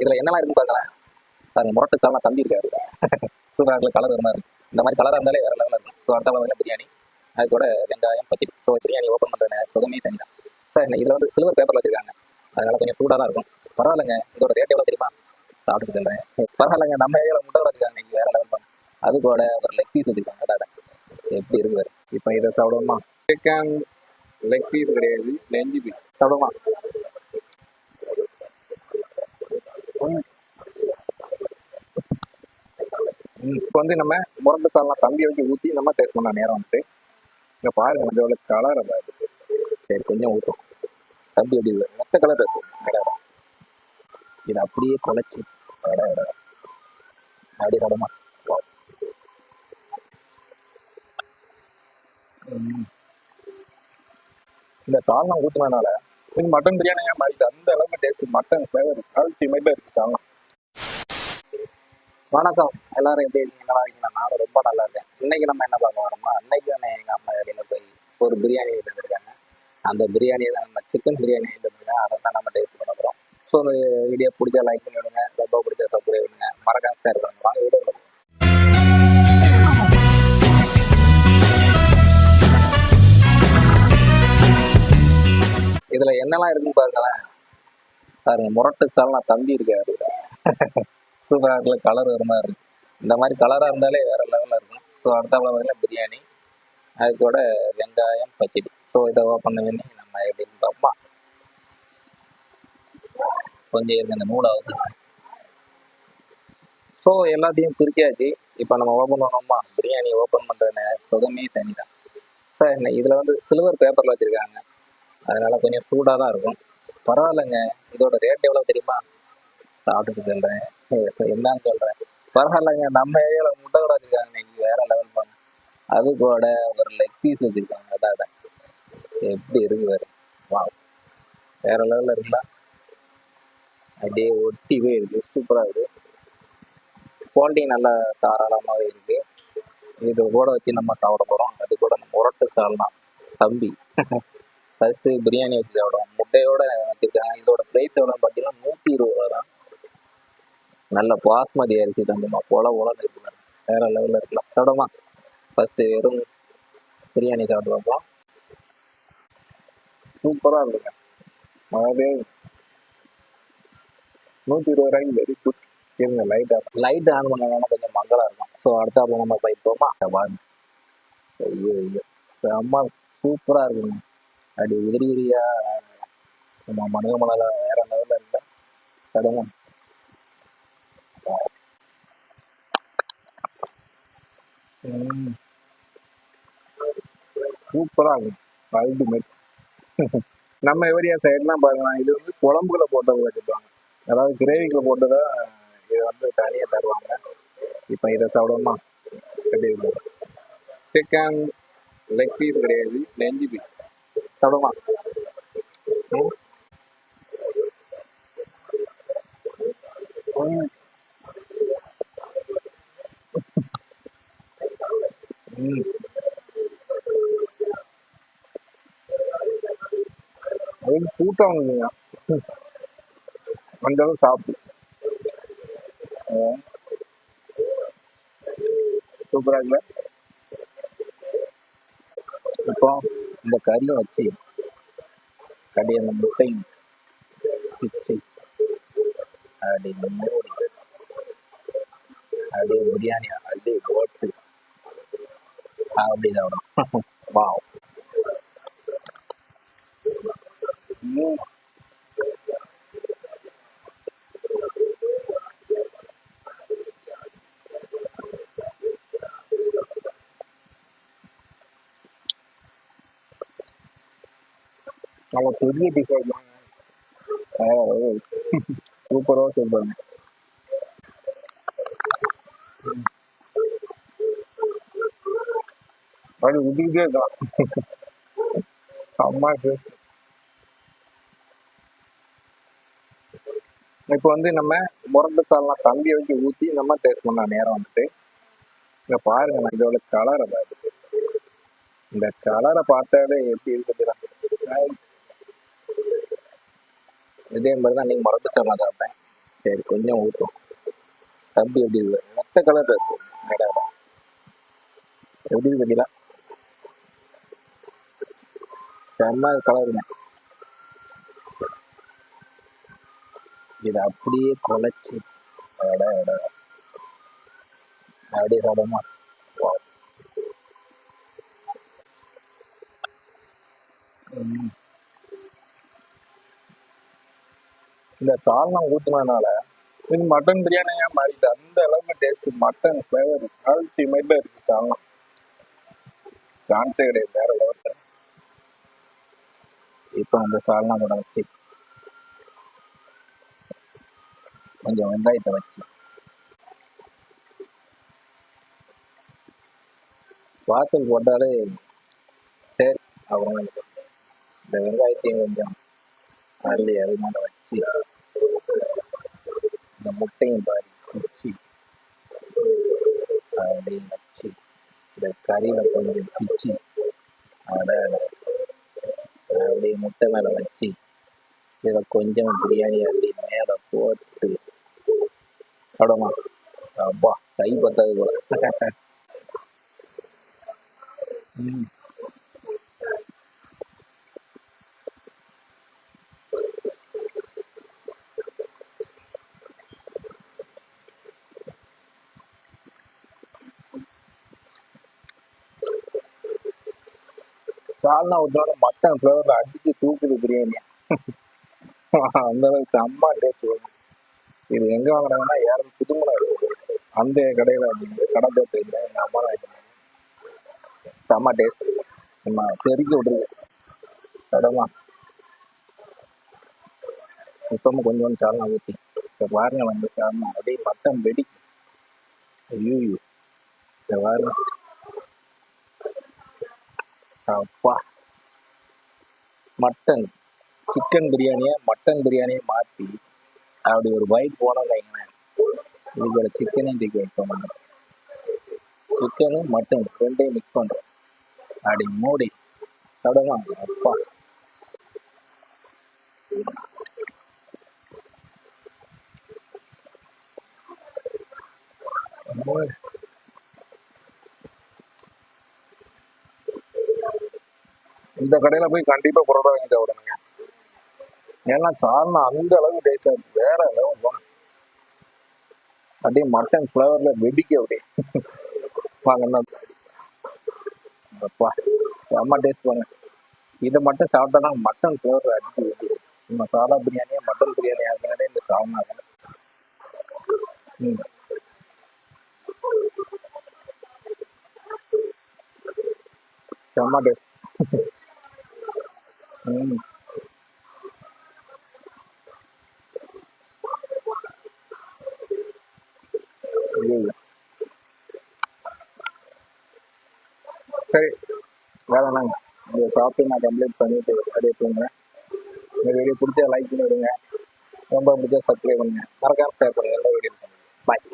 இதுல என்னெல்லாம் இருக்குன்னு பாருங்களேன். பாருங்க முரட்டு சால்னா தம்பி இருக்காரு. சூப்பராக கலர் இருந்தா இருக்கு இந்த மாதிரி கலராக இருந்தாலே வேற லெவலில் இருக்கும். ஸோ அடுத்த லெவலில் பிரியாணி. அது கூட வெங்காயம் பச்சடி. ஸோ பிரியாணி ஓப்பன் பண்ணுற சுகமே தனி தான் சார் இதில் வந்து சில்வர் பேப்பரில் வச்சிருக்காங்க. அதனால கொஞ்சம் சூடாக தான் இருக்கும். பரவாயில்லைங்க இதோட ரேட் எவ்வளோ தெரியுமா? சாப்பிட்டு சொல்கிறேன் பரவாயில்லைங்க நம்ம ஏரியாவில் முட்டை வச்சிருக்காங்க இன்னைக்கு வேற லெவல் அது கூட ஒரு லெக் பீஸ் வச்சிருக்காங்க அதான் எப்படி இருக்கு பாரு. இப்போ இதை சாப்பிடுவோமா? சிக்கன் லெக் பீஸ் கிடையாது நெஞ்சு பீஸ் சாப்பிடுவோமா? இப்போ வந்து நம்ம முரண்டு சால்லாம் தம்பி வச்சு ஊற்றி நம்ம டேஸ்ட் பண்ண நேரம் வந்துட்டு. இங்கே பாருங்க இதோட கலர் சரி கொஞ்சம் ஊற்றும் தம்பி அப்படி மொத்த கலர் இருக்கு. அடடா. இது அப்படியே குழச்சி அடி கடமா. இந்த சால்னா ஊற்றுனதுனால மட்டன் பிரியாணியாக மாறிட்டு அந்த அளவுக்கு டேஸ்ட் மட்டன் ஃப்ளேவர் அல்டிமேட்டாக இருக்குது சால்னா. வணக்கம். எல்லாரும் எப்படி இருக்கீங்க? நல்லா இருக்கீங்களா? நானும் ரொம்ப நல்லா இருக்கேன். இன்னைக்கு நம்ம என்ன பார்க்க வரோம்னா அன்னைக்கு தானே எங்கள் அம்மா வெளியில் போய் ஒரு பிரியாணி எடுத்துருக்காங்க அந்த பிரியாணியை தான் நம்ம சிக்கன் பிரியாணி எடுத்துருக்கேன் அதை தான் நம்ம டேஸ்ட் பண்ண போகிறோம் ஸோ அந்த வீடியோ பிடிச்சா லைக் பண்ணி விடுங்க. ரொம்ப பிடிச்ச சப்ஸ்கிரைப் பண்ணுங்க. மறக்காம ஷேர் பண்ணுங்க. வீடியோ இதுல என்னெல்லாம் இருக்குன்னு பாருங்களேன். பாருங்க முரட்டு சால்னா தம்பி இருக்காரு. சூப்பராக இருக்குல்ல கலர் ஒரு மாதிரி இருக்கும் இந்த மாதிரி கலராக இருந்தாலே வேற லெவலில் இருக்கும். ஸோ அடுத்த பார்த்தீங்கன்னா பிரியாணி அது கூட வெங்காயம் பச்சடி. ஸோ இதை ஓப்பன் பண்ணி நம்ம எப்படின்னு பார்ப்போம்? கொஞ்சம் இருக்கு இந்த நூலாவது ஸோ எல்லாத்தையும் பிரிக்காச்சு இப்போ நம்ம ஓப்பன் பண்ணோமா பிரியாணி ஓப்பன் பண்ணுற சுகமே தனி தான் சார் என்ன இதில் வந்து சில்வர் பேப்பரில் வச்சுருக்காங்க. அதனால கொஞ்சம் சூடாக தான் இருக்கும். பரவாயில்லைங்க. இதோட ரேட் எவ்வளோ தெரியுமா? சாப்பிட்டுட்டு சொல்கிறேன் என்னன்னு சொல்கிறேன் பரவாயில்லங்க நம்ம ஏரியாவில் முட்டை கூட வச்சுருக்காங்க இன்னைக்கு வேற லெவல் பண்ண அது கூட ஒரு லெக் பீஸ் வச்சிருக்காங்க அதான் எப்படி இருக்கு வேற வா வேற லெவலில் இருக்குல்ல அப்படியே ஒட்டி போய் இருக்கு. சூப்பராக இருக்கு. குவாலிட்டி நல்லா தாராளமாகவே இருக்கு. இது கூட வச்சு நம்ம சாப்பிட போகிறோம் அது கூட நம்ம உரட்டு சால்னா தம்பி. ஃபஸ்ட்டு பிரியாணி வச்சு சாப்பிடுவோம். முட்டையோட வச்சுருக்காங்க. இதோட ப்ரைஸ் எவ்வளோன்னு பார்த்தீங்கன்னா நூற்றி இருபது ரூபா தான் நல்ல பாஸ்மதி அரிசி தந்துமா பொல பொலன்னு இருக்குங்க வேற லெவலில் இருக்கலாம். சாப்பிடுமா ஃபஸ்ட்டு வெறும் பிரியாணி சாப்பிட்டு பார்ப்போம் சூப்பராக இருக்குங்க அதாவது நூற்றி இருபது ரூபாய்க்கு வெரி குட் இருங்க ஆன் லைட் ஆன் பண்ணோம்னா கொஞ்சம் மங்களா இருக்கும். ஸோ அடுத்தாப்புல நம்ம போய்ப்போமா? பாருங்க ஐயோ ஐயோ. செம்ம சூப்பராக இருக்குங்க. அப்படி உதிரி உதிரியா. நம்ம மனிதமலால வேற லெவலில் இல்லை. கடுமை சூப்பராக இருக்கும் அல்டிமேட் நம்ம ஏரியா சைட்லாம் பாருங்களேன் இது வந்து குழம்புல போட்டது வச்சுருப்பாங்க அதாவது கிரேவிக்குள்ள போட்டதை இதை வந்து தனியாக தருவாங்க. இப்போ இதை சாப்பிடணுமா? எப்படி சிக்கன் லெக் பீஸ் கிடையாது நெஞ்சு பீஸ் சாப்பிடுமா ம். ம் அது கூட்டம் இல்லைங்க அந்த அளவு சாப்பிடு. சூப்பராக இல்லை இப்போ இந்த கறியும் வச்சு கடி அந்த முட்டையும் பிச்சு அப்படி மூடி அப்படியே பிரியாணி அப்படியே போட்டு அப்படிதான் வரும் வாவ் ம். நல்ல பெரிய டிசைன் சூப்பராக சூப்பர் அது ஊட்டிக்கிட்டே இருக்கான் அம்மா இப்போ வந்து நம்ம முரண்டு தம்பியை தம்பி வச்சு ஊற்றி நம்ம டேஸ்ட் பண்ண நேரம் வந்துட்டு. இங்கே பாருங்க நான் இதோட கலரை பார்த்து இந்த கலரை பார்த்தாலே எப்படி இருக்குது இதே மாதிரி தான் நீங்கள் மரட்டு சாப்பிட சாப்பிட்டேன் சரி கொஞ்சம் ஊற்றும் தம்பி எப்படி இருக்கு? மொத்த கலர் இருக்கு. மேடம் எப்படி இருக்கு செம்ம கலருங்க இதை அப்படியே குலைச்சி அட அட அப்படியே சாப்பிடுமா இந்த சால்னா ஊத்துனதுனால இது மட்டன் பிரியாணியா மாறிட்டு அந்த அளவுக்கு டேஸ்ட் மட்டன் ஃப்ளேவர் அல்டிமேட்டாக இருக்கு சால்னா. சான்ஸே கிடையாது வேற லெவலில் இப்போ அந்த சால்னா கூட வச்சு கொஞ்சம் வெங்காயத்தை வச்சு. வாசல் போட்டாலே சரி அப்புறம் இந்த வெங்காயத்தையும் கொஞ்சம் அள்ளி அதிகமாக வச்சு வச்சு இந்த முட்டையும் பாரி பிச்சு அப்படியே வச்சு இந்த கறியில் கொஞ்சம் பிச்சு அட அப்படியே முட்டை மேலே வச்சு இதில் கொஞ்சம் பிரியாணி அப்படி மேலே போட்டு சாப்பிடுமா அப்பா கை பத்தாது போல ம். சால்னா ஊற்றினாலும் மட்டன் ஃப்ளேவரில் அடிச்சு தூக்குது பிரியாணி. அந்த அளவுக்கு செம்ம டேஸ்ட் வரும் இது எங்கே வாங்குறாங்கன்னா யாரும் புதுமலை அந்த கடையில் கடை பேர் இல்லை எங்கள் அம்மா தான் செம்ம டேஸ்ட் சும்மா பெருக்கி விட்ருக்கு கடமா இப்பவும் கொஞ்சம் கொஞ்சம் சால்னா ஊற்றி இப்போ பாருங்க வந்து சாரணம் அப்படியே மட்டன் வெடி ஐயோ இந்த வாரம் அப்பா மட்டன் சிக்கன் பிரியாணியை மட்டன் பிரியாணியை மாற்றி அப்படி ஒரு பைட் போனோம் வைங்களேன். இதுக்கு ஒரு சிக்கனையும் தூக்கி வைப்போம் சிக்கனும் மட்டன் ரெண்டையும் மிக்ஸ் பண்ணுறோம் அப்படி மூடி சாப்பிடலாம் அப்பா. ம். இந்த கடையில் போய் கண்டிப்பாக பரோட்டா வாங்கி சாப்பிடணுங்க. ஏன்னா சால்னா அந்த அளவுக்கு டேஸ்டாக இருக்கு. வேற லெவல் அப்படியே மட்டன் ஃப்ளவரில் வெடிக்க அப்படியே. வாங்கண்ணா அப்பா செம்ம டேஸ்ட் பாருங்க. இதை மட்டும் சாப்பிட்டோன்னா மட்டன் ஃப்ளேவர் அடிச்சு ஊற்றுது நம்ம சாதா பிரியாணியா மட்டன் பிரியாணி ஆகினாலே இந்த சால்னா ம். செம்ம டேஸ்ட் Mm. சரி வேற என்னங்க இதை சாப்பிட்டு நான் கம்ப்ளீட் பண்ணிட்டு அப்படியே தூங்குறேன் இந்த வீடியோ பிடிச்சா லைக் பண்ணி விடுங்க. ரொம்ப பிடிச்சா சப்ஸ்கிரைப் பண்ணுங்க. மறக்காம ஷேர் பண்ணுங்க. எல்லா வீடியோ பாய்